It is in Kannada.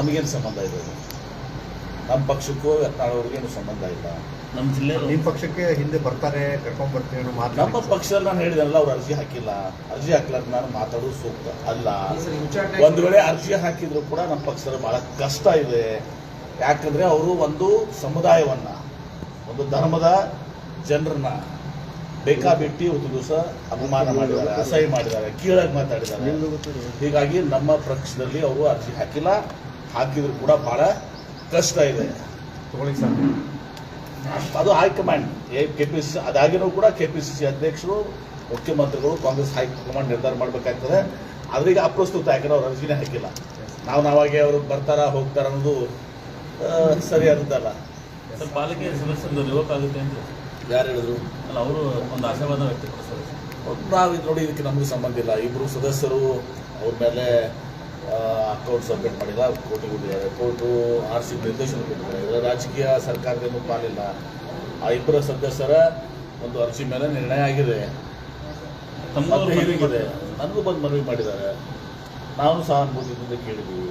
ನಮಗೇನು ಸಂಬಂಧ ಇದೆ? ನಮ್ಮ ಪಕ್ಷಕ್ಕೂ ಎತ್ತಾಡೋರಿಗೇನು ಸಂಬಂಧ ಇಲ್ಲ. ನಮ್ಮ ಜಿಲ್ಲೆ ನಿಮ್ಮ ಪಕ್ಷಕ್ಕೆ ಹಿಂದೆ ಬರ್ತಾರೆ ಕರ್ಕೊಂಡು ಬರ್ತೀವಿ ಅನ್ನೋ ಮಾತು ನಮ್ಮ ಪಕ್ಷದಲ್ಲಿ ನಾನು ಹೇಳಿದೆನಲ್ಲ ಅವ್ರು ಅರ್ಜಿ ಹಾಕಿಲ್ಲ. ಅರ್ಜಿ ಹಾಕ್ಲಾರ್ದ ನಾನು ಮಾತಾಡೋದು ಸೂಕ್ತ ಅಲ್ಲ. ಒಂದು ವೇಳೆ ಅರ್ಜಿ ಹಾಕಿದ್ರು ಕೂಡ ನಮ್ಮ ಪಕ್ಷದಲ್ಲಿ ಬಹಳ ಕಷ್ಟ ಇದೆ. ಯಾಕಂದ್ರೆ ಅವರು ಒಂದು ಸಮುದಾಯವನ್ನ ಒಂದು ಧರ್ಮದ ಜನರನ್ನ ಬೇಕಾಬಿಟ್ಟಿ ಒಂದು ದಿವಸ ಅಪಮಾನ ಮಾಡಿದ್ದಾರೆ ಅಸಹ್ಯ ಮಾಡಿದ್ದಾರೆ ಕೀಳಾಗಿ ಮಾತಾಡಿದ್ದಾರೆ. ಹೀಗಾಗಿ ನಮ್ಮ ಪಕ್ಷದಲ್ಲಿ ಅವರು ಅರ್ಜಿ ಹಾಕಿಲ್ಲ. ಹಾಕಿದ್ರು ಕೂಡ ಬಹಳ ಕಷ್ಟ ಇದೆ. ತಗೊಳ್ಳಿ ಸರ್. ಅದು high command K P C ಅದಾಗಿನೂ ಕೂಡ ಕೆ ಪಿ ಸಿ ಸಿ ಅಧ್ಯಕ್ಷರು ಮುಖ್ಯಮಂತ್ರಿಗಳು ಕಾಂಗ್ರೆಸ್ ಹೈಕಮಾಂಡ್ ನಿರ್ಧಾರ ಮಾಡಬೇಕಾಗ್ತದೆ. ಆದ್ರೆ ಈಗ ಅಪ್ರಸ್ತುತ ಯಾಕಂದ್ರೆ ಅವ್ರು ಅರ್ಜಿನೇ ಹಾಕಿಲ್ಲ. ನಾವು ನಾವಾಗೆ ಅವರು ಬರ್ತಾರ ಹೋಗ್ತಾರ ಅನ್ನೋದು ಸರಿ ಸರಿಯಾದದ್ದಲ್ಲ. ಸರ್ ಪಾಲಿಕೆ ಸದಸ್ಯರು ರಿವೋಕ್ ಆಗುತ್ತೆ ಅಂತ. ಯಾರು ಹೇಳಿದ್ರು? ಅಲ್ಲ ಅವರು ಒಂದು ಆಶಾವಾದ ವ್ಯಕ್ತಪಡಿಸ್ತಾರೆ. ನಾವು ಇದು ನೋಡಿ ಇದಕ್ಕೆ ನಮಗೆ ಸಂಬಂಧ ಇಲ್ಲ. ಇಬ್ಬರು ಸದಸ್ಯರು ಅವ್ರ ಮೇಲೆ ಅಕೌಂಟ್ ಸಬ್ಮಿಟ್ ಮಾಡಿಲ್ಲ ಕೋರ್ಟ್ ಕೊಟ್ಟಿದ್ದಾರೆ ಕೋರ್ಟು ಆರ್ ಸಿ ನಿರ್ದೇಶನ ಕೊಟ್ಟಿದ್ದಾರೆ ಇದರ ರಾಜಕೀಯ ಸರ್ಕಾರದೇನು ಪಾಲಿಲ್ಲ. ಆ ಇಬ್ಬರ ಸದಸ್ಯರ ಒಂದು ಅರ್ಜಿ ಮೇಲೆ ನಿರ್ಣಯ ಆಗಿದೆ. ನನಗೂ ಬಂದು ಮನವಿ ಮಾಡಿದ್ದಾರೆ. ನಾವು ಸಹಾನುಭೂತಿಯಿಂದ ಕೇಳಿದ್ದೀವಿ.